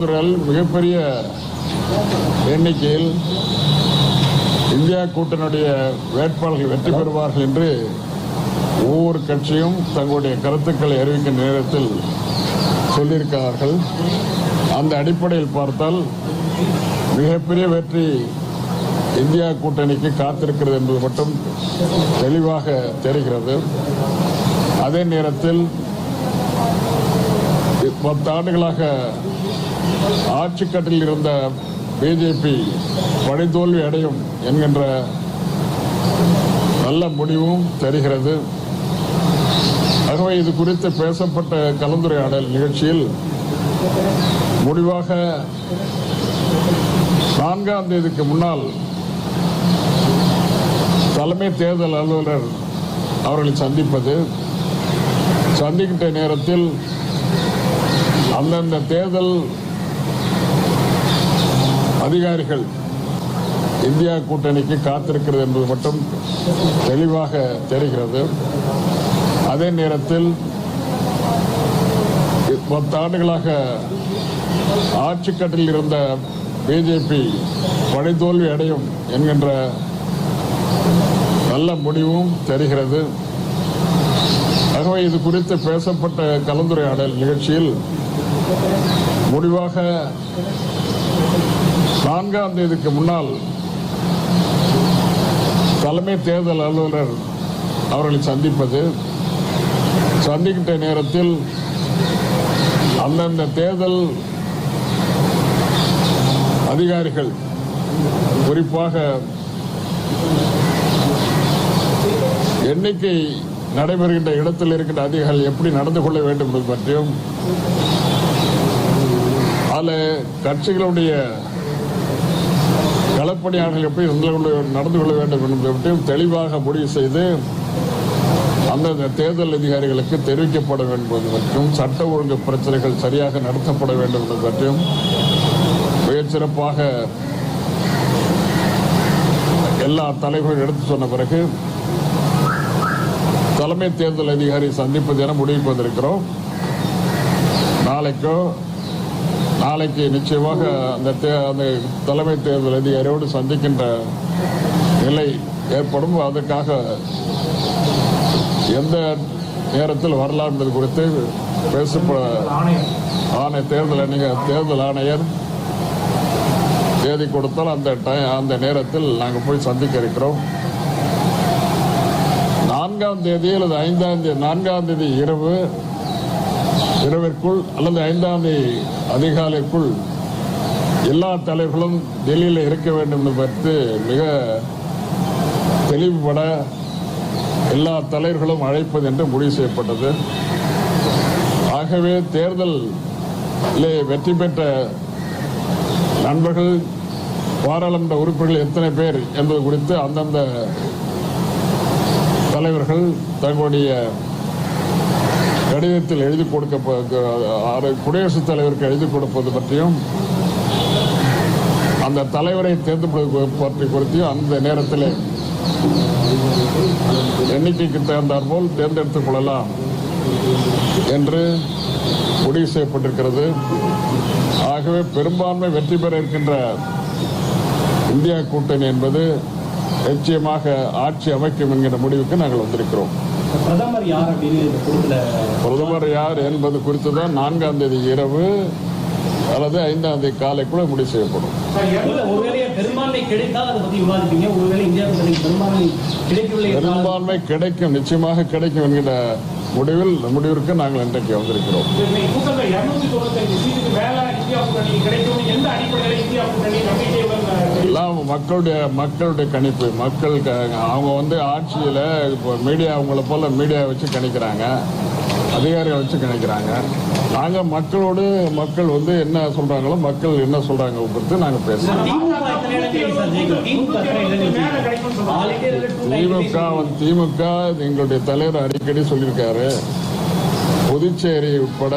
மிகப்பெரிய எண்ணிக்கையில் இந்தியா கூட்டணியுடைய வேட்பாளர்கள் வெற்றி பெறுவார்கள் என்று ஒவ்வொரு கட்சியும் தங்களுடைய கருத்துக்களை அறிவிக்கின்ற நேரத்தில் சொல்லியிருக்கிறார்கள். அந்த அடிப்படையில் பார்த்தால் மிகப்பெரிய வெற்றி இந்தியா கூட்டணிக்கு காத்திருக்கிறது என்பது மட்டும் தெளிவாக தெரிகிறது. அதே நேரத்தில் பத்தாண்டுகளாக ஆட்சி கட்டில் இருந்த பிஜேபி பழிதோல்வி அடையும் என்கின்ற நல்ல முடிவும் தெரிகிறது. ஆகவே இது குறித்து பேசப்பட்ட கலந்துரையாடல் நிகழ்ச்சியில் முடிவாக நான்காம் தேதிக்கு முன்னால் தலைமை தேர்தல் அலுவலர் அவர்களை சந்திப்பது சந்திக்கின்ற நேரத்தில் அந்தந்த தேர்தல் அதிகாரிகள் இந்தியா கூட்டணிக்கு காத்திருக்கிறது என்பது மட்டும் தெளிவாக தெரிகிறது. அதே நேரத்தில் பத்து ஆண்டுகளாக ஆட்சிக்கட்டில் இருந்த பிஜேபி பழிதோல்வி அடையும் என்கின்ற நல்ல முடிவும் தெரிகிறது. ஆகவே இது குறித்து பேசப்பட்ட கலந்துரையாடல் நிகழ்ச்சியில் முடிவாக நான்காம் தேதிக்கு முன்னால் தலைமை தேர்தல் அலுவலர் அவர்களை சந்திப்பது சந்திக்கின்ற நேரத்தில் அந்தந்த தேர்தல் அதிகாரிகள் குறிப்பாக எண்ணிக்கை நடைபெறுகின்ற இடத்தில் இருக்கின்ற அதிகாரிகள் எப்படி நடந்து கொள்ள வேண்டும் என்பது பற்றியும் அதில் கட்சிகளுடைய களப்பணியாளர்கள் எப்படி நடந்து கொள்ள- நடந்து கொள்ள வேண்டும் என்பதை தெளிவாக முடிவு செய்து அந்தந்த தேர்தல் அதிகாரிகளுக்கு தெரிவிக்கப்பட வேண்டும் பற்றியும் சட்ட ஒழுங்கு பிரச்சனைகள் சரியாக நடத்தப்பட வேண்டும் என்பது பற்றியும் மிகச் சிறப்பாக எல்லா தலைவர்களும் எடுத்து சொன்ன பிறகு தலைமை தேர்தல் அதிகாரி சந்திப்பது என முடிவுக்கு வந்திருக்கிறோம். நாளைக்கோ நாளைக்கு நிச்சயமாக அந்த தே- அந்த தலைமை தேர்தல் அதிகாரியோடு சந்திக்கின்ற நிலை ஏற்படும். அதற்காக எந்த நேரத்தில் வரலாம் என்பது குறித்து பேசப்பட ஆணை தேர்தல் அணிக தேர்தல் ஆணையர் தேதி கொடுத்தால் அந்த டை- அந்த நேரத்தில் நாங்கள் போய் சந்திக்க இருக்கிறோம். நான்காம் தேதி அல்லது ஐந்தாம் தேதி நான்காம் தேதி இரவு இரவிற்குள் அல்லது ஐந்தாம் தேதி அதிகாலைக்குள் எல்லா தலைவர்களும் டெல்லியில் இருக்க வேண்டும் என்பது பற்றி மிக தெளிவுபட எல்லா தலைவர்களும் அழைப்பது என்று முடிவு செய்யப்பட்டது. ஆகவே தேர்தலில் வெற்றி பெற்ற நண்பர்கள் பாராளுமன்ற உறுப்பினர்கள் எத்தனை பேர் என்பது குறித்து அந்தந்த தலைவர்கள் தங்களுடைய கடிதத்தில் எழுதி கொடுக்க குடியரசுத் தலைவருக்கு எழுதி கொடுப்பது பற்றியும் அந்த தலைவரை தேர்ந்தெடுப்பது பற்றி குறித்தும் அந்த நேரத்தில் எண்ணிக்கைக்கு தகுந்தாற் போல் தேர்ந்தெடுத்துக் கொள்ளலாம் என்று முடிவு செய்யப்பட்டிருக்கிறது. ஆகவே பெரும்பான்மை வெற்றி பெற இருக்கின்ற இந்தியா கூட்டணி என்பது நிச்சயமாக ஆட்சி அமைக்கும் என்கிற முடிவுக்கு நாங்கள் வந்திருக்கிறோம். பிரதமர் யார் அப்படின்னு பிரதமர் யார் என்பது குறித்து தான் நான்காம் தேதி இரவு அல்லது ஐந்தாம் தேதி காலைக்குள்ள முடிவு செய்யப்படும். பெரும்பான்மை கிடைக்கும் நிச்சயமாக கிடைக்கும் என்கிற முடிவில் முடிவிற்கு நாங்கள் இன்றைக்கு வந்திருக்கிறோம் கூட்டத்தில் இருநூத்தி தொண்ணூத்தஞ்சு சீட்டுக்கு மேல இந்தியா கூட்டணி கிடைக்கும் எந்த அடிப்படையில் இந்தியா கூட்டணி நம்பிக்கையுடன் அஹ், எல்லாம் மக்களுடைய மக்களுடைய கணிப்பு. மக்கள் அவங்க வந்து ஆட்சியில் இப்போ மீடியா அவங்கள போல மீடியா வச்சு கணிக்கிறாங்க. அதிகாரிகளை வச்சு கணிக்கிறாங்க. நாங்கள் மக்களோடு மக்கள் வந்து என்ன சொல்றாங்களோ மக்கள் என்ன சொல்றாங்க குறித்து நாங்கள் பேசுகிறோம் திமுக திமுக எங்களுடைய தலைவர் அடிக்கடி சொல்லியிருக்காரு. புதுச்சேரி உட்பட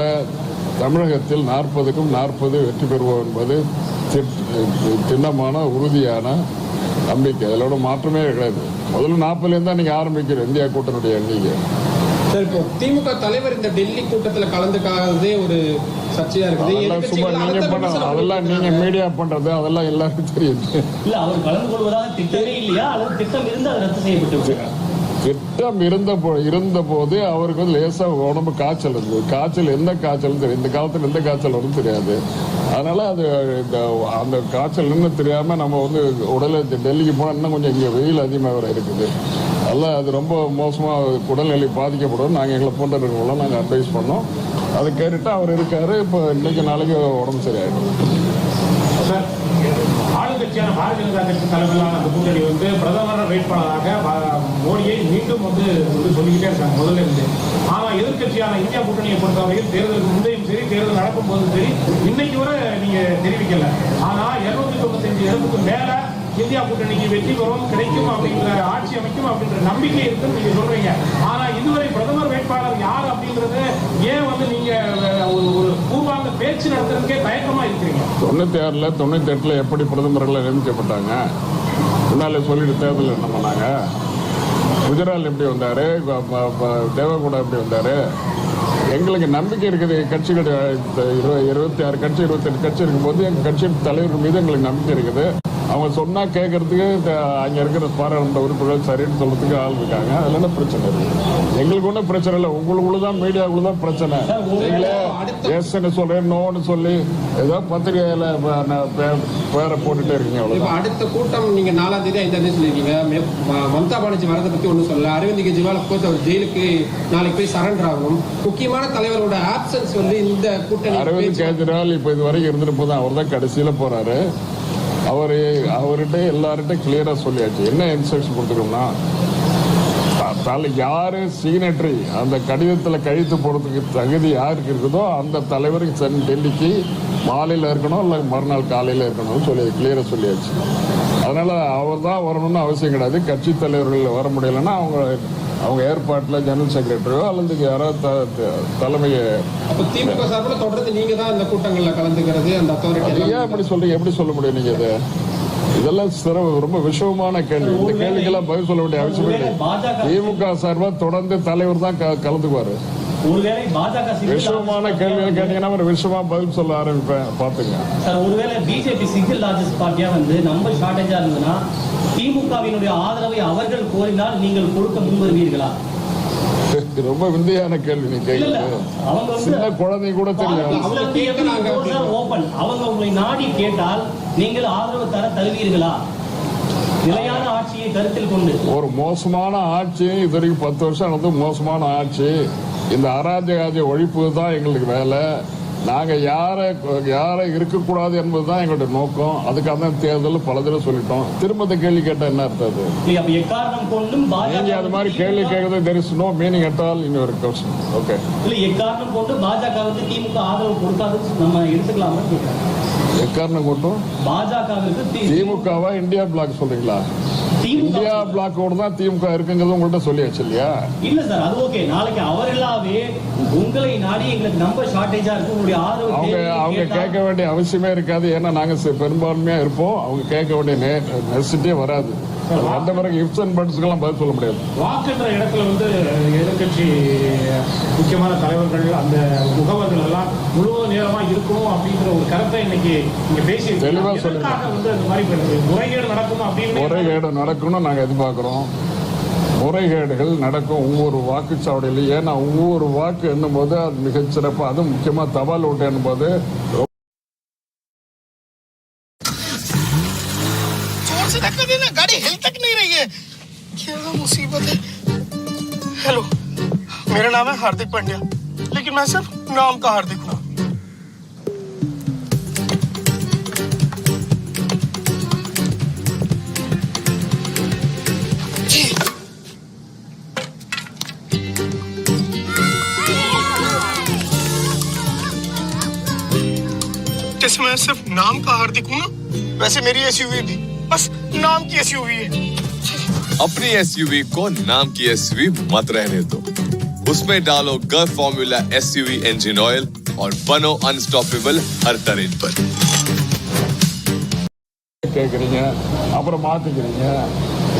தமிழகத்தில் நாற்பதுக்கும் நாற்பது வெற்றி பெறுவோம் என்பது திண்ணமான உறுதியான நம்பிக்கை. அதோட மாற்றமே கிடையாது. முதல்ல நாற்பதுலேருந்து தான் நீங்கள் ஆரம்பிக்கிறோம் இந்தியா கூட்டணியுடைய எண்ணிக்கை. சார் இப்போ திமுக தலைவர் இந்த டெல்லி கூட்டத்துல கலந்துக்காததே ஒரு சர்ச்சையா இருக்குது. அதெல்லாம் சும்மா நீங்க பண்ண அதெல்லாம் நீங்க மீடியா பண்றது அதெல்லாம் எல்லாருக்கும் தெரியுது இல்ல அவர் கலந்து கொள்வதாக திட்டமே இல்லையா? அல்லது திட்டம் இருந்து அது ரத்து செய்யப்பட்டு விட்டதா? திட்டம் இருந்த போ- இருந்த போது அவருக்கு வந்து லேசா உடம்பு காய்ச்சல் இருந்தது. காய்ச்சல் எந்த காய்ச்சல் தெரியும் இந்த காலத்துல எந்த காய்ச்சல் வரும் தெரியாது. அதனால அது இந்த அந்த காய்ச்சல் இன்னும் தெரியாம நம்ம வந்து உடலை டெல்லிக்கு போனா இன்னும் கொஞ்சம் இங்க வெயில் அதிகமாக வர இருக்குது. அதெல்லாம் அது ரொம்ப மோசமா உடல்நிலை பாதிக்கப்படும். நாங்கள் எங்களை போன்ற நாங்கள் அட்வைஸ் பண்ணோம். அதை கேட்டுட்டு அவர் இருக்காரு. இப்போ இன்னைக்கு நாளைக்கு உடம்பு சரியாயிடும். சார் ஆளுங்கட்சியான பாரதிய ஜனதா கட்சி தலைமையிலான அந்த கூட்டணி வந்து பிரதமர் வேட்பாளராக மோடியை மீண்டும் வந்து வந்து சொல்லிக்கிட்டே இருக்காங்க முதல்ல இருந்து. ஆனால் எதிர்க்கட்சியான இந்தியா கூட்டணியை பொறுத்தவரையில் தேர்தலுக்கு முந்தையும் சரி தேர்தல் நடக்கும் போதும் சரி இன்னைக்கு வரை நீங்க தெரிவிக்கல. ஆனால் இருநூத்தி தொண்ணூத்தஞ்சு இடத்துக்கு மேல இந்தியா கூட்டணிக்கு வெற்றி பெறும் கிடைக்கும் அப்படிங்கிற ஆட்சி அமைக்கும் அப்படின்ற நம்பிக்கை இருக்குன்னு நீங்க சொல்றீங்க. ஆனா இதுவரை பிரதமர் வேட்பாளர் யார் அப்படின்றது ஏன் வந்து நீங்க ஒரு ஒரு பூர்வாங்க பேச்சு நடத்துறதுக்கே தயக்கமா இருக்கிறீங்க? தொண்ணூத்தி ஆறுல தொண்ணூத்தி எட்டுல எப்படி பிரதமர்கள் நியமிக்கப்பட்டாங்க? முன்னாலே சொல்லிட்டு தேர்தல் என்ன பண்ணாங்க? குஜரால் எப்படி வந்தாரு? ப- எப்படி வந்தாரு? எங்களுக்கு நம்பிக்கை இருக்குது கட்சிகள் இருபத்தி ஆறு கட்சி இருபத்தெட்டு கட்சி இருக்கும்போது எங்கள் கட்சியின் தலைவர்கள் மீது எங்களுக்கு நம்பிக்கை இருக்குது. அவங்க சொன்னா கேட்கறதுக்கு அங்க இருக்கிற பாராளுமன்ற உறுப்பினர்கள் சரின்னு சொல்றதுக்கு ஆள் இருக்காங்க. அதுல என்ன பிரச்சனை இருக்கு? எங்களுக்கு ஒன்றும் பிரச்சனை இல்லை. உங்களுக்குள்ள தான் மீடியாவுக்குள்ள தான் பிரச்சனை. நீங்களே எஸ்ன்னு சொல்றேன் நோன்னு சொல்லி ஏதோ பத்திரிகையில பேரை போட்டுட்டே இருக்கீங்க அவ்வளவுதான். அடுத்த கூட்டம் நீங்க நாலாம் தேதி ஐந்தாம் தேதி ம- மம்தா பானர்ஜி வரதை பத்தி ஒண்ணும் சொல்லல. அரவிந்த் கெஜ்ரிவால் கோர்ட் அவர் ஜெயிலுக்கு நாளைக்கு போய் சரண்டர் ஆகணும். முக்கியமான தலைவரோட ஆப்சன்ஸ் வந்து இந்த கூட்டணி அரவிந்த் கெஜ்ரிவால் இப்ப இது வரைக்கும் இருந்துட்டு போதும் அவர் தான் கடைசியில போறாரு. அவர் அவர்கிட்ட எல்லார்கிட்ட கிளியரா சொல்லியாச்சு. என்ன இன்ஸ்ட்ரக்ஷன் கொடுத்துருக்கோம்னா தலை யாரு சிக்னேட்டரி அந்த கடிதத்தில் கழித்து போடுறதுக்கு தகுதி யாருக்கு இருக்குதோ அந்த தலைவருக்கு சென் டெல்லிக்கு மாலையில் இருக்கணும் இல்லை மறுநாள் காலையில் இருக்கணும்னு சொல்லி கிளியராக சொல்லியாச்சு. அதனால அவர் தான் வரணும்னு அவசியம் கிடையாது. கட்சி தலைவர்கள் வர முடியலன்னா அவங்க அவங்க ஏற்பாட்டுல ஜெனரல் செக்ரட்டரியோ அல்லது யாராவது தலைமையை திமுக சார்பில் தொடர்ந்து நீங்க தான் இந்த கூட்டங்கள்ல கலந்துக்கிறது அந்த அது ஏன் அத்தாரிட்டி அப்படி சொல்றீங்க? எப்படி சொல்ல முடியும் நீங்க இதை? இதெல்லாம் சிற ரொம்ப விஷமமான கேள்வி. இந்த கேள்விக்கெல்லாம் பதில் சொல்ல வேண்டிய அவசியம் இல்லை. திமுக சார்பா தொடர்ந்து தலைவர் தான் கலந்துக்குவாரு. ஒருவேளை பாஜக விஷமமான கேள்விகளை கேட்டீங்கன்னா ஒரு விஷமா பதில் சொல்ல ஆரம்பிப்பேன். பாத்துங்க சார் ஒருவேளை பிஜேபி சிங்கிள் லார்ஜஸ்ட் பார்ட்டியா வந்து நம்ம ஷார்டேஜா இருந்ததுன்னா திமுகவினுடைய ஆதரவை அவர்கள் கோரினால் நீங்கள் கொடுக்க முன் வருவீர்களா ரொம்ப விந்தையான கேள்வி நீ சின்ன குழந்தை கூட தெரியும். அவங்க உங்களை நாடி கேட்டால் நீங்கள் ஆதரவு தர தருவீர்களா? நிலையான ஆட்சியை கருத்தில் கொண்டு. ஒரு மோசமான ஆட்சி இது வரைக்கும் பத்து வருஷம் வந்து மோசமான ஆட்சி. இந்த அராஜகாதி ஒழிப்பு தான் எங்களுக்கு வேலை. நாங்க யாரை யாரை இருக்கக்கூடாது என்பதுதான் எங்களுடைய நோக்கம். அதுக்காக தான் தேர்தல் பல தடவை சொல்லிட்டோம். திரும்ப கேள்வி கேட்டா என்ன அர்த்தம் அது? இல்லையா, அப்ப எக்காரணம் கொண்டும் நீங்க பாஜக அது மாதிரி கேள்வி கேட்கறது there is no meaning at all in ஒரு கொஸ்டின் ஓகே இல்ல எக்காரணம் கொண்டு பாஜக வந்து திமுக ஆதரவு கொடுக்காதுன்னு நம்ம எடுத்துக்கலாம்னு கேட்கிறேன் எக்காரணம் கொட்டும் பாஜகவிற்கு தி- திமுகவா இந்தியா பிளாக் சொல்றீங்களா? இந்தியா பிளாக்கோட தான் திமுக இருக்குங்கிறது உங்கள்கிட்ட சொல்லியாச்சு இல்லையா? இல்ல சார் அது ஓகே. நாளைக்கு அவர்களாவே உங்களை நாடி எங்களுக்கு நம்ப ஷார்டேஜா இருக்கு. உங்களுடைய ஆதரவு அவங்க அவங்க கேட்க வேண்டிய அவசியமே இருக்காது. ஏன்னா நாங்க பெரும்பான்மையா இருப்போம். அவங்க கேட்க வேண்டிய நெசிட்டியே வராது. அது வந்த பிறகு இப்ஸ் அண்ட் பட்ஸ்க்கெல்லாம் பதில் சொல்ல முடியாது. வாக்குன்ற இடத்துல வந்து எதிர்கட்சி முக்கியமான தலைவர்கள் அந்த முகவர்கள் எல்லாம் முழு நேரமா இருக்கணும் அப்படிங்கிற ஒரு கருத்தை இன்னைக்கு நீங்க பேசி தெளிவா சொல்லுங்க. வந்து அந்த மாதிரி முறைகேடு நடக்கும் அப்படின்னு முறைகேடு நடக்கணும்னு நாங்க எதிர்பார்க்கிறோம் முறைகேடுகள் நடக்கும் ஒவ்வொரு வாக்குச்சாவடியிலும் ஏன்னா ஒவ்வொரு வாக்கு எண்ணும் போது அது மிகச்சிறப்பு அதுவும் முக்கியமா தபால் ஓட்டு எண்ணும் போது जोर से धक्का देना गाड़ी हिल तक नहीं रही है क्या मुसीबत है हेलो मेरा नाम है हार्दिक पांड्या लेकिन मैं सिर्फ नाम का हार्दिक हूँ जैसे मैं सिर्फ नाम का हार्दिक हूँ ना वैसे मेरी एसयूवी भी बस नाम की एसयूवी है अपनी एसयूवी को नाम की एसयूवी मत रहने दो उसमें डालो Gulf formula SUV engine oil और बनो अनस्टॉपेबल हर तरह पर கேட்குறீங்க அப்புறம் மாத்திக்கிறீங்க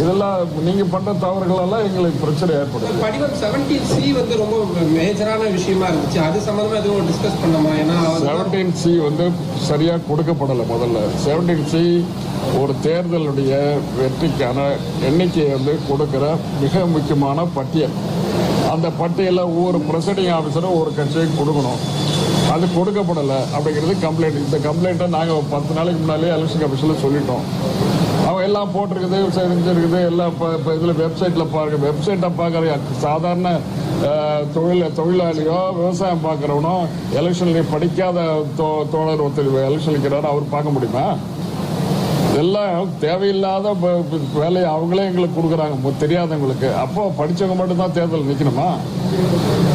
இதெல்லாம் நீங்க பண்ற தவறுகளெல்லாம் எங்களுக்கு பிரச்சனை ஏற்படுது. படிவம் செவன்டீன் சி வந்து ரொம்ப மேஜரான விஷயமா இருந்துச்சு. அது சம்பந்தமா எதுவும் டிஸ்கஸ் பண்ணோமா ஏன்னா செவன்டீன் சி வந்து சரியா கொடுக்கப்படலை முதல்ல. செவன்டீன் சி ஒரு தேர்தலுடைய வெற்றிக்கான எண்ணிக்கையை வந்து கொடுக்கிற மிக முக்கியமான பட்டியல். அந்த பட்டியலில் ஒவ்வொரு ப்ரெசிடிங் ஆஃபீஸரும் ஒரு கட்சியை கொடுக்கணும். அது கொடுக்கப்படலை அப்படிங்கிறது கம்ப்ளைண்ட் இந்த கம்ப்ளைண்ட்டை நாங்கள் பத்து நாளைக்கு முன்னாலே எலெக்ஷன் கமிஷனில் சொல்லிட்டோம். அவன் எல்லாம் போட்டிருக்குது செஞ்சிருக்குது எல்லாம் இப்போ இப்போ இதில் வெப்சைட்டில் பாருங்க. வெப்சைட்டை பார்க்குற சாதாரண தொழில் தொழிலாளியோ விவசாயம் பார்க்குறவனோ எலெக்ஷனில் படிக்காத தோ தோழர் ஒருத்தர் எலெக்ஷன் நிற்கிறாரு அவர் பார்க்க முடியுமா? இதெல்லாம் தேவையில்லாத வேலையை அவங்களே எங்களுக்கு கொடுக்குறாங்க. தெரியாதவங்களுக்கு. அப்போ படிச்சவங்க மட்டும்தான் தேர்தல் நிற்கணுமா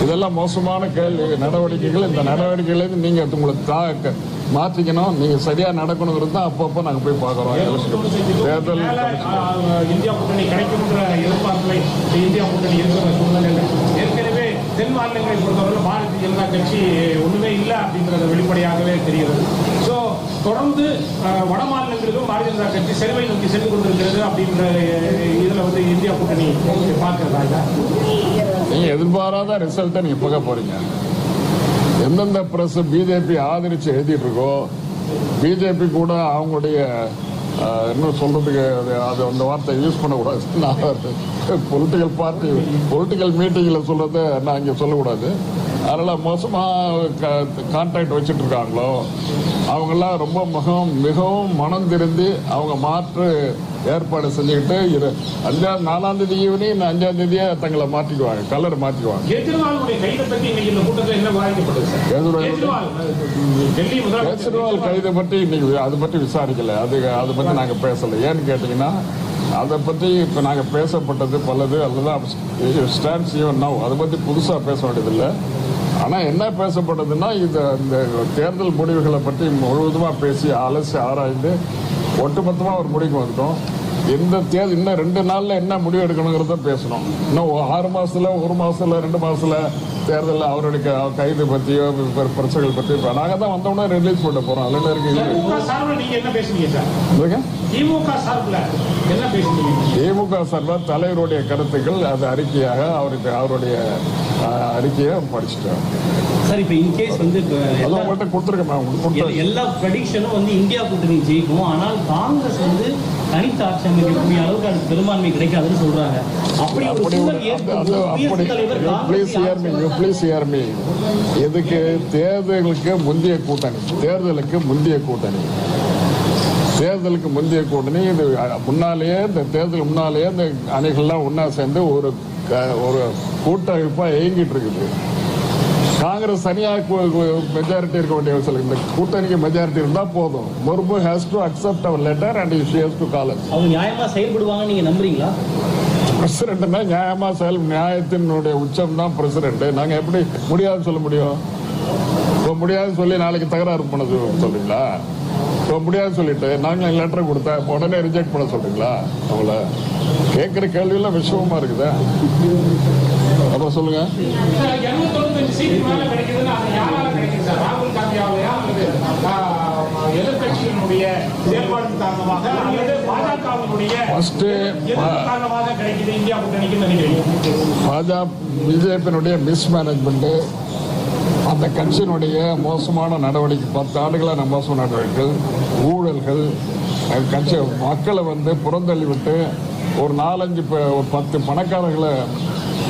இதெல்லாம் மோசமான கேள்வி. நடவடிக்கைகள் இந்த நடவடிக்கைகளை நீங்க உங்களுக்கு தா- மாற்றிக்கணும். நீங்க சரியா நடக்கணுங்கிறது தான் அப்பப்போ நாங்க போய் பார்க்குறோம். தேர்தல் இந்தியா கூட்டணி கிடைக்கும்ன்ற எதிர்பார்ப்புல இந்தியா கூட்டணி இருக்கிற சூழ்நிலையில ஏற்கனவே தென் மாநிலங்களை பொறுத்தவரை பாரதிய ஜனதா கட்சி ஒண்ணுமே இல்லை அப்படின்றது வெளிப்படையாகவே தெரிகிறது. ஸோ தொடர்ந்து வட மாநிலங்களிலும் பாரதிய ஜனதா கட்சி செலவை நோக்கி சென்று கொண்டிருக்கிறது அப்படின்ற இதில் வந்து இந்தியா கூட்டணி பார்க்கிறதா இல்ல நீங்க எதிர்பாராத ரிசல்ட்டை நீங்க பார்க்க போறீங்க. எந்தெந்த பிரஸ் பிஜேபி ஆதரிச்சு எழுதிட்டு இருக்கோ பிஜேபி கூட அவங்களுடைய இன்னும் சொல்கிறதுக்கு சொல்றதுக்கு அது அது அந்த வார்த்தை யூஸ் பண்ணக்கூடாது. நான் பொலிட்டிக்கல் பார்ட்டி பொலிட்டிக்கல் மீட்டிங்கில் சொல்கிறத நான் இங்கே சொல்லக்கூடாது. அதனால் மோசமாக கான்டாக்ட் வச்சுட்டு இருக்காங்களோ அவங்கெல்லாம் ரொம்ப மிகவும் மிகவும் மனம் திருந்தி அவங்க மாற்று ஏற்பாடு செஞ்சுக்கிட்டு அஞ்சாம் நாலாம் தேதி ஈவினிங் இந்த அஞ்சாம் தேதியே தங்களை மாற்றிக்குவாங்க கலர் மாற்றிக்குவாங்க கேஜ்ரிவால் கைதை பற்றி இன்னைக்கு அதை பற்றி விசாரிக்கல. அது அதை பற்றி நாங்கள் பேசல. ஏன்னு கேட்டிங்கன்னா அதை பற்றி இப்போ நாங்கள் பேசப்பட்டது பலது அல்லது ஸ்டாண்ட்ஸ் ஈவன் நவ் அதை பற்றி புதுசாக பேச வேண்டியதில்லை. ஆனால் என்ன பேசப்பட்டதுன்னா இது இந்த தேர்தல் முடிவுகளை பற்றி முழுவதுமாக பேசி அலசி ஆராய்ந்து ஒட்டுமொத்தமாக ஒரு முடிவுக்கு வந்துட்டோம். எந்த தேர்தல் இன்னும் ரெண்டு நாளில் என்ன முடிவு எடுக்கணுங்கிறத பேசணும். இன்னும் ஆறு மாசத்துல ஒரு மாசத்துல ரெண்டு மாசத்துல தேர்தலில் அவருடைய கைது பற்றியோ பிற- பிரச்சனைகள் பற்றி இப்போ நாங்கள் தான் வந்தோடனே ரிலீஸ் பண்ண போகிறோம் அதில் இருக்கு திமுக சார்பில் நீங்க என்ன பேசுனீங்க சார்? இல்லைங்க திமுக சார்பில் தலைவருடைய கருத்துக்கள் அது அறிக்கையாக அவருக்கு அவருடைய அறிக்கையை படிச்சுட்டேன் சார் இப்போ இன்கேஸ் வந்து எல்லா- உங்கள்கிட்ட கொடுத்துருக்கேன் எல்லா- ப்ரெடிக்ஷனும் வந்து இந்தியா கூட்டணி ஜெயிக்கும். ஆனால் காங்கிரஸ் வந்து தனித்த ஆட்சி அமைக்கக்கூடிய அளவுக்கு அது பெரும்பான்மை கிடைக்காதுன்னு சொல்றாங்க. அப்படி அப்படி எதுக்கு தேர்தலுக்கு முந்தைய கூட்டணி தேர்தலுக்கு முந்தைய கூட்டணி. தேர்தலுக்கு முந்தைய கூட்டணி இது முன்னாலேயே இந்த தேர்தல் முன்னாலேயே இந்த அணிகள்லாம் ஒன்றா சேர்ந்து ஒரு ஒரு கூட்டமைப்பாக இயங்கிட்டு இருக்குது. காங்கிரஸ் தனியாக மெஜாரிட்டி இருக்க வேண்டிய அவசியம். இந்த கூட்டணிக்கு மெஜாரிட்டி இருந்தால் போதும். Murmu has to accept our letter and she has to call அவங்க நியாயமா செயல்படுவாங்கன்னு நீங்க நம்புறீங்களா? பிரசிடென்ட்னா நியாயமா செயல் நியாயத்தினுடைய உச்சம் தான் பிரசிடென்ட் நாங்க எப்படி முடியாதுன்னு சொல்ல முடியும்? இப்போ முடியாதுன்னு சொல்லி நாளைக்கு தகராறு பண்ண சொல்~ சொல்றீங்களா? இப்போ முடியாதுன்னு சொல்லிட்டு நாங்கள் லெட்டர் கொடுத்தா இப்ப உடனே ரிஜெக்ட் பண்ண சொல்றீங்களா? அவங்கள கேட்குற கேள்வியெல்லாம் விஷயமா இருக்குதா? அப்புறம் சொல்லுங்க. பிஜேபியினுடைய மிஸ்மேனேஜ்மெண்ட்டு அந்த கட்சியினுடைய மோசமான நடவடிக்கை பத்து ஆண்டுகளாக மோசமான நடவடிக்கைகள் ஊழல்கள் அந்த கட்சி மக்களை வந்து புறந்தள்ளி விட்டு ஒரு நாலஞ்சு ப- ஒரு பத்து பணக்காரர்களை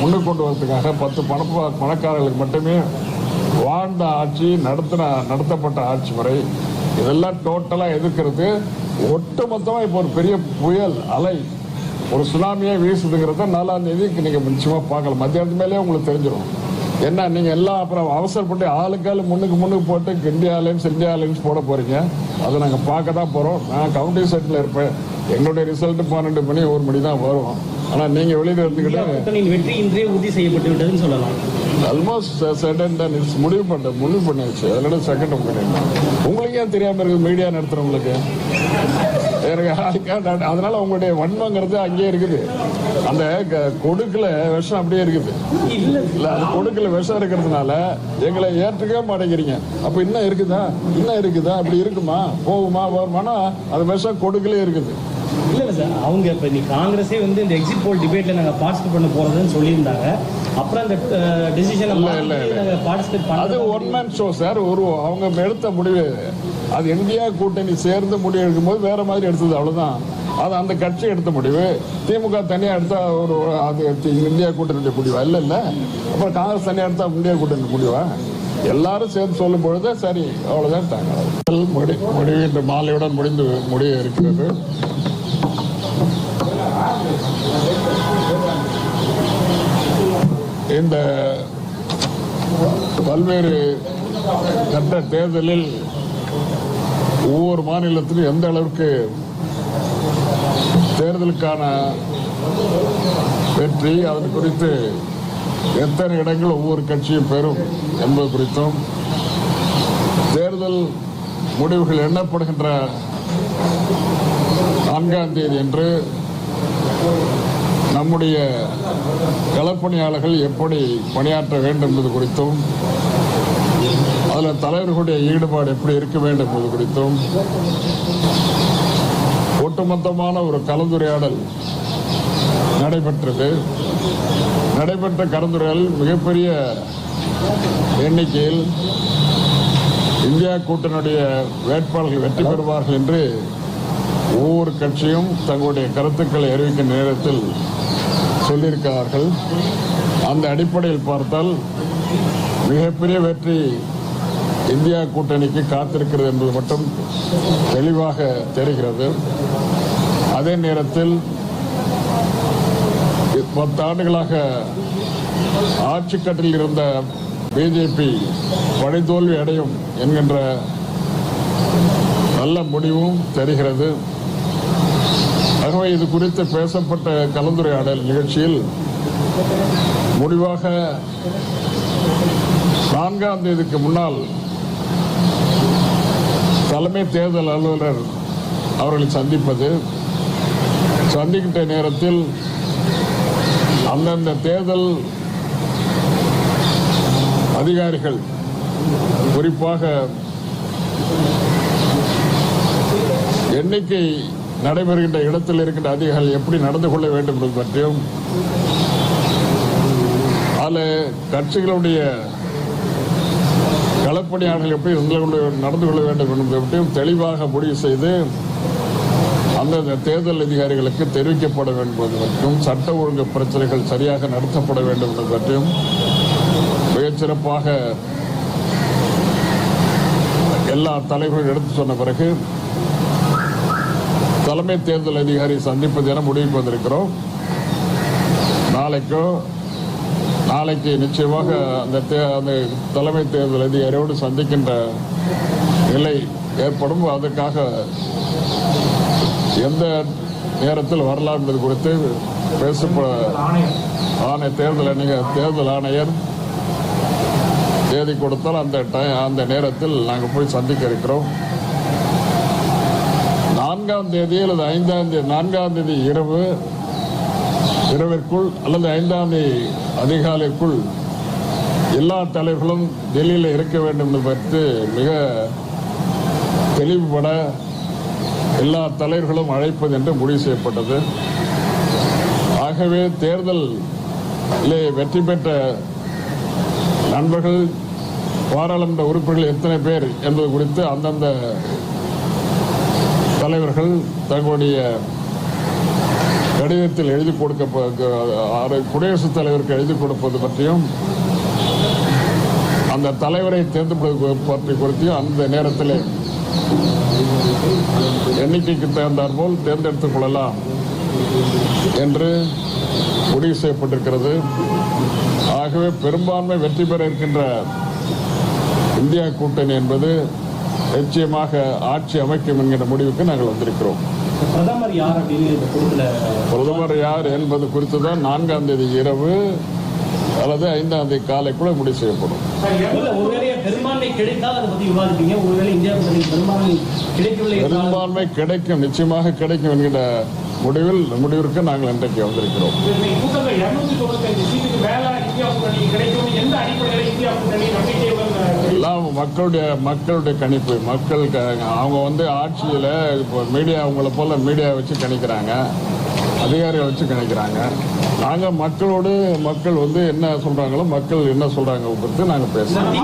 முன்னுக்கு கொண்டு வரதுக்காக பத்து பண பணக்காரர்களுக்கு மட்டுமே வாழ்ந்த ஆட்சி நடத்தின நடத்தப்பட்ட ஆட்சி முறை. இதெல்லாம் டோட்டலாக எதிர்க்கிறது. ஒட்டுமொத்தமாக இப்போ ஒரு பெரிய புயல் அலை ஒரு சுனாமியை வீசுதுங்கிறத நாலாம் தேதிக்கு நீங்கள் நிச்சயமா பார்க்கலாம். மத்தியானத்து மேலே உங்களுக்கு தெரிஞ்சிடும் என்ன நீங்கள் எல்லாம் அப்புறம் அவசரப்பட்டு ஆளுக்கால் முன்னுக்கு முன்னுக்கு போட்டு இந்தியா அலைன்ஸ் இந்தியா அலைன்ஸ் போட போகிறீங்க அதை நாங்கள் பார்க்க தான் போகிறோம் நான் கவுண்டி செட்டில் இருப்பேன். எங்களுடைய ரிசல்ட்டு பன்னெண்டு மணி ஒரு மணி தான் வருவோம் ஆனா நீங்க வெளியில இருந்துக்கிட்டு வெற்றி இன்றே உறுதி செய்யப்பட்டு விட்டதுன்னு சொல்லலாம் ஆல்மோஸ்ட் தான் இட்ஸ் முடிவு பண்ண முடிவு பண்ணியாச்சு. அதனால செகண்ட் பண்ணிடலாம். உங்களுக்கு ஏன் தெரியாம இருக்கு? மீடியா நடத்துறவங்களுக்கு. எனக்கு அதனால உங்களுடைய வன்மங்கிறது அங்கேயே இருக்குது. அந்த கொடுக்குல விஷம் அப்படியே இருக்குது. இல்ல. இல்ல அது கொடுக்குல விஷம் இருக்கிறதுனால எங்களை ஏற்றுக்கவே மாட்டேங்கிறீங்க. அப்ப இன்னும் இருக்குதா? இன்னும் இருக்குதா? அப்படி இருக்குமா? போகுமா? வருமானா? அது விஷம் கொடுக்கலே இருக்குது. இல்ல இல்ல சார். அவங்க இப்ப நீ காங்கிரஸே வந்து இந்த எக்ஸிட் போல் டிபேட்ல நாங்க பார்ட்டிசிபேட் பண்ண போறதுன்னு சொல்லியிருந்தாங்க. அப்புறம் அந்த டிசிஷனை இல்ல, இல்ல, இல்ல. நாங்க பார்ட்டிசிபேட் அது பண்ண ஒன் மேன் ஷோ சார். ஒரு அவங்க எடுத்த முடிவு. அது இந்தியா கூட்டணி சேர்ந்து முடிவு எடுக்கும்போது வேற மாதிரி எடுத்தது அவ்வளவுதான். அது அந்த கட்சி எடுத்த முடிவு. திமுக தனியா எடுத்தா ஒரு அது இந்தியா கூட்டணி முடிவா? இல்ல இல்ல. அப்புறம் காங்கிரஸ் தனியா எடுத்தா இந்தியா கூட்டணி முடிவா? எல்லாரும் சேர்ந்து சொல்லும் பொழுது சரி அவ்வளவுதான் தாங்க. முடி முடிவு இன்று மாலையுடன் முடிந்து முடிய இருக்கிறது. இந்த பல்வேறு கட்ட தேர்தலில் ஒவ்வொரு மாநிலத்திலும் எந்த அளவுக்கு தேர்தலுக்கான வெற்றி அதன் குறித்து எத்தனை இடங்கள் ஒவ்வொரு கட்சியும் பெறும் என்பது குறித்தும் தேர்தல் முடிவுகள் எண்ணப்படுகின்ற நான்காம் தேதி என்று நம்முடைய களப்பணியாளர்கள் எப்படி பணியாற்ற வேண்டும் என்பது குறித்தும் அதில் தலைவர்களுடைய ஈடுபாடு எப்படி இருக்க வேண்டும் என்பது குறித்தும் ஒட்டுமொத்தமான ஒரு கலந்துரையாடல் நடைபெற்றது. நடைபெற்ற கலந்துரையாடல் மிகப்பெரிய எண்ணிக்கையில் இந்தியா கூட்டணியுடைய வேட்பாளர்கள் வெற்றி பெறுவார்கள் என்று ஒவ்வொரு கட்சியும் தங்களுடைய கருத்துக்களை அறிவிக்கும் நேரத்தில் சொல்லியிருக்கிறார்கள். அந்த அடிப்படையில் பார்த்தால் மிகப்பெரிய வெற்றி இந்தியா கூட்டணிக்கு காத்திருக்கிறது என்பது மட்டும் தெளிவாக தெரிகிறது. அதே நேரத்தில் பத்து ஆண்டுகளாக ஆட்சி கட்டில் இருந்த பிஜேபி படைத்தோல்வி அடையும் என்கின்ற நல்ல முடிவும் தெரிகிறது. ஆகவே இது குறித்து பேசப்பட்ட கலந்துரையாடல் நிகழ்ச்சியில் முடிவாக நான்காம் தேதிக்கு முன்னால் தலைமை தேர்தல் அலுவலர் அவர்களை சந்திப்பது சந்திக்கின்ற நேரத்தில் அந்தந்த தேர்தல் அதிகாரிகள் குறிப்பாக எண்ணிக்கை நடைபெறுகின்ற இடத்தில் இருக்கின்ற அதிகாரிகள் எப்படி நடந்து கொள்ள வேண்டும் என்பது பற்றியும் அதில் கட்சிகளுடைய களப்பணியாளர்கள் எப்படி நடந்து கொள்ள- நடந்து கொள்ள வேண்டும் என்பதை பற்றியும் தெளிவாக முடிவு செய்து அந்தந்த தேர்தல் அதிகாரிகளுக்கு தெரிவிக்கப்பட வேண்டும் என்பது பற்றியும் சட்ட ஒழுங்கு பிரச்சனைகள் சரியாக நடத்தப்பட வேண்டும் என்பது பற்றியும் மிகச்சிறப்பாக எல்லா தலைவர்களும் எடுத்து சொன்ன பிறகு தலைமை தேர்தல் அதிகாரி சந்திப்பது என முடிவுக்கு வந்திருக்கிறோம் நாளைக்கும் நாளைக்கு நிச்சயமாக அந்த தே- அந்த தலைமை தேர்தல் அதிகாரியோடு சந்திக்கின்ற நிலை ஏற்படும். அதற்காக எந்த நேரத்தில் வரலாம் என்பது குறித்து பேசப்பட ஆணைய ஆணை தேர்தல் தேர்தல் ஆணையர் தேதி கொடுத்தால் அந்த டை- அந்த நேரத்தில் நாங்கள் போய் சந்திக்க இருக்கிறோம். நான்காம் தேதி அல்லது ஐந்தாம் தேதி நான்காம் தேதி இரவு இரவிற்குள் அல்லது ஐந்தாம் தேதி அதிகாலைக்குள் எல்லா தலைவர்களும் டெல்லியில் இருக்க வேண்டும் என்று பற்றி மிக தெளிவுபட எல்லா தலைவர்களும் அழைப்பது என்று முடிவு செய்யப்பட்டது. ஆகவே தேர்தல் வெற்றி பெற்ற நண்பர்கள் பாராளுமன்ற உறுப்பினர்கள் எத்தனை பேர் என்பது குறித்து அந்தந்த தலைவர்கள் தங்களுடைய கடிதத்தில் எழுதி கொடுக்க குடியரசுத் தலைவருக்கு எழுதி கொடுப்பது பற்றியும் அந்த தலைவரை தேர்ந்தெடுப்பது பற்றி குறித்தும் அந்த நேரத்தில் எண்ணிக்கைக்கு தகுந்தாற் போல் தேர்ந்தெடுத்துக் கொள்ளலாம் என்று முடிவு செய்யப்பட்டிருக்கிறது. ஆகவே பெரும்பான்மை வெற்றி பெற இருக்கின்ற இந்தியா கூட்டணி என்பது நிச்சயமாக ஆட்சி அமைக்கும் என்கிற முடிவுக்கு நாங்கள் வந்திருக்கிறோம். பிரதமர் யார் என்பது குறித்து தான் நான்காம் தேதி இரவு அல்லது ஐந்தாம் தேதி காலைக்குள்ள முடிவு செய்யப்படும். பெரும்பான்மை கிடைக்கும் நிச்சயமாக கிடைக்கும் என்கிற முடிவில் முடிவிற்கு நாங்கள் இன்றைக்கு வந்திருக்கிறோம். கிடைக்கும். எந்த அடிப்படையில் இந்தியா கூட்டணி மக்களுடைய மக்களுடைய கணிப்பு. மக்கள் அவங்க வந்து ஆட்சியில் இப்போ மீடியா அவங்கள போல மீடியா வச்சு கணிக்கிறாங்க. அதிகாரிகள் வச்சு கணிக்கிறாங்க. நாங்கள் மக்களோடு மக்கள் வந்து என்ன சொல்கிறாங்களோ மக்கள் என்ன சொல்கிறாங்க குறித்து நாங்கள் பேசுகிறோம்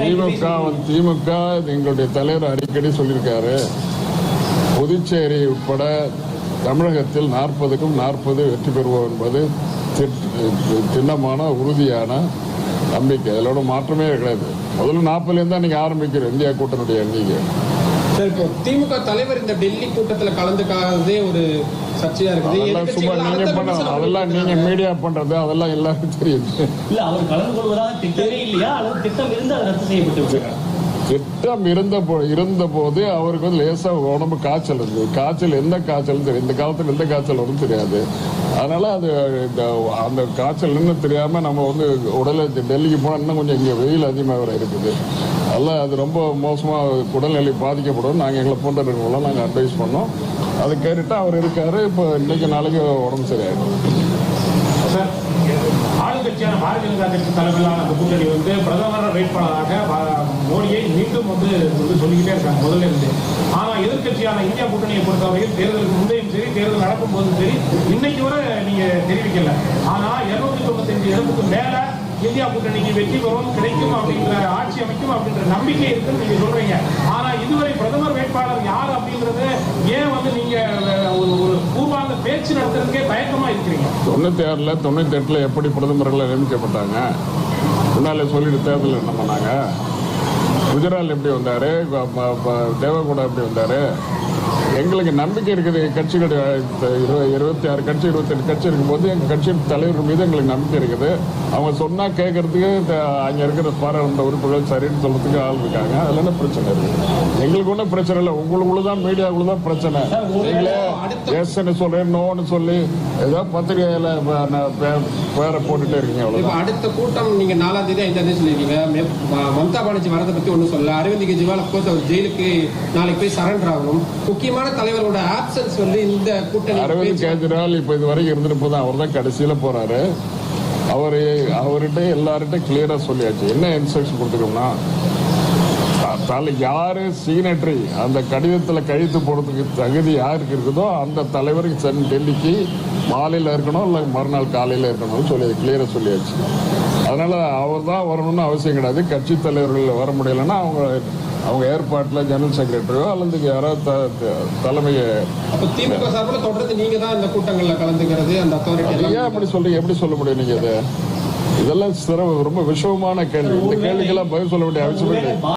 திமுக வந்து திமுக எங்களுடைய தலைவர் அடிக்கடி சொல்லியிருக்காரு. புதுச்சேரி உட்பட தமிழகத்தில் நாற்பதுக்கும் நாற்பது வெற்றி பெறுவோம் என்பது திண்ணமான உறுதியான நம்பிக்கை. அதோட மாற்றமே கிடையாது. முதல்ல நாற்பதுலேருந்து தான் நீங்கள் ஆரம்பிக்கிறோம் இந்தியா கூட்டணியுடைய எண்ணிக்கை. சார் இப்போ திமுக தலைவர் இந்த டெல்லி கூட்டத்துல கலந்துக்காததே ஒரு சர்ச்சையா இருக்குது. அதெல்லாம் சும்மா நீங்க பண்ண அதெல்லாம் நீங்க மீடியா பண்றது அதெல்லாம் எல்லாருக்கும் தெரியுது இல்ல அவர் கலந்து கொள்வதாக திட்டமே இல்லையா? அல்லது திட்டம் இருந்து அது ரத்து செய்யப்பட்டு விட்டதா? திட்டம் இருந்த போ இருந்த போது அவருக்கு வந்து லேசா உடம்பு காய்ச்சல் இருந்தது. காய்ச்சல் எந்த காய்ச்சல் தெரியும் இந்த காலத்துல எந்த காய்ச்சல் வரும் தெரியாது. அதனால அது இந்த அந்த காய்ச்சல் இன்னும் தெரியாம நம்ம வந்து உடலை டெல்லிக்கு போனா இன்னும் கொஞ்சம் இங்க வெயில் அதிகமாக வர இருக்குது. அதெல்லாம் அது ரொம்ப மோசமா உடல்நிலை பாதிக்கப்படும். நாங்கள் எங்களை போன்ற நாங்கள் அட்வைஸ் பண்ணோம். அதை கேட்டுட்டு அவர் இருக்காரு. இப்போ இன்னைக்கு நாளைக்கு உடம்பு சரியாயிடும். சார் ஆளுங்கட்சியான பாரதிய ஜனதா கட்சி தலைமையிலான அந்த கூட்டணி வந்து பிரதமர் வேட்பாளராக மோடியை மீண்டும் வந்து வந்து சொல்லிக்கிட்டே இருக்காங்க முதல்ல இருந்து. ஆனா எதிர்க்கட்சியான இந்தியா கூட்டணியை பொறுத்தவரையில் தேர்தலுக்கு முந்தையும் சரி தேர்தல் நடக்கும் போதும் சரி இன்னைக்கு வரை நீங்க தெரிவிக்கல. ஆனா இருநூத்தி தொண்ணூத்தஞ்சு இடத்துக்கு மேல இந்தியா கூட்டணிக்கு வெற்றி பெறும் கிடைக்கும் அப்படிங்கிற ஆட்சி அமைக்கும் அப்படின்ற நம்பிக்கை இருக்குன்னு நீங்க சொல்றீங்க. ஆனா இதுவரை பிரதமர் வேட்பாளர் யார் அப்படின்றது ஏன் வந்து நீங்க ஒரு பேச்சு நடத்துறதுக்கே பயக்கமா இருக்கிறீங்க. தொண்ணூத்தி ஆறுல தொண்ணூத்தி எட்டுல எப்படி பிரதமர்கள் நியமிக்கப்பட்டாங்க? முன்னாலே சொல்லிட்டு தேர்தல் என்ன பண்ணாங்க? குஜரால் எப்படி வந்தாரு? ப- எப்படி வந்தாரு? எங்களுக்கு நம்பிக்கை இருக்குது கட்சிகள் இருபத்தி ஆறு கட்சி இருபத்தெட்டு கட்சி இருக்கும்போது எங்கள் கட்சியின் தலைவர் மீது எங்களுக்கு நம்பிக்கை இருக்குது. அவங்க சொன்னால் கேட்கறதுக்கு அங்கே இருக்கிற பாராளுமன்ற உறுப்பினர்கள் சரின்னு சொல்றதுக்கு ஆள் இருக்காங்க. அதில் என்ன பிரச்சனை இருக்குது எங்களுக்கு ஒன்றும் பிரச்சனை இல்லை. உங்களுக்குள்ள தான் மீடியாவுக்குள்ள தான் பிரச்சனை நீங்களே எஸ்ன்னு சொல்றேன் நோன்னு சொல்லி ஏதோ பத்திரிகையில் பேரை போட்டுட்டே இருக்கீங்க அவ்வளோ அடுத்த கூட்டம் நீங்கள் நாலாம் தேதி ஐந்தாம் தேதி சொல்லியிருக்கீங்க மே- மம்தா பானர்ஜி வரதை பற்றி ஒன்றும் சொல்லல. அரவிந்த் கெஜ்ரிவால் அப்கோர்ஸ் அவர் ஜெயிலுக்கு நாளைக்கு போய் சரண்டர் ஆகணும் முக்கியமான தலைவரோட ஆப்சன்ஸ் வந்து இந்த கூட்டணி அரவிந்த் பேச்சு- கெஜ்ரிவால் இப்போ இது வரைக்கும் இருந்துட்டு அவர் தான் கடைசியில போறாரு. அவர் அவர்கிட்ட எல்லார்கிட்ட கிளியரா சொல்லியாச்சு. என்ன இன்ஸ்ட்ரக்ஷன் கொடுத்துருக்கோம்னா தலை யாரு சிக்னட்டரி அந்த கடிதத்துல கையெழுத்து போடுறதுக்கு தகுதி யாருக்கு இருக்குதோ அந்த தலைவருக்கு சென் டெல்லிக்கு மாலையில் இருக்கணும் இல்லை மறுநாள் காலையில் இருக்கணும்னு சொல்லி கிளியரா சொல்லியாச்சு. அதனால அவர் தான் வரணும்னு அவசியம் கிடையாது. கட்சி தலைவர்கள் வர முடியலன்னா அவங்க அவங்க ஏற்பாட்டில் ஜெனரல் செக்ரட்டரியோ அல்லது யாராவது தலைமையை அப்போ திமுக சார்பில் தொடர்ந்து நீங்க தான் இந்த கூட்டங்கள்ல கலந்துக்கிறது அந்த அத்தாரிட்டி ஏன் அப்படி சொல்றீங்க? எப்படி சொல்ல முடியும் நீங்க இதை? இதெல்லாம் சிற ரொம்ப விஷமமான கேள்வி. இந்த கேள்விக்கெல்லாம் பதில் சொல்ல வேண்டிய அவசியம் இல்லை.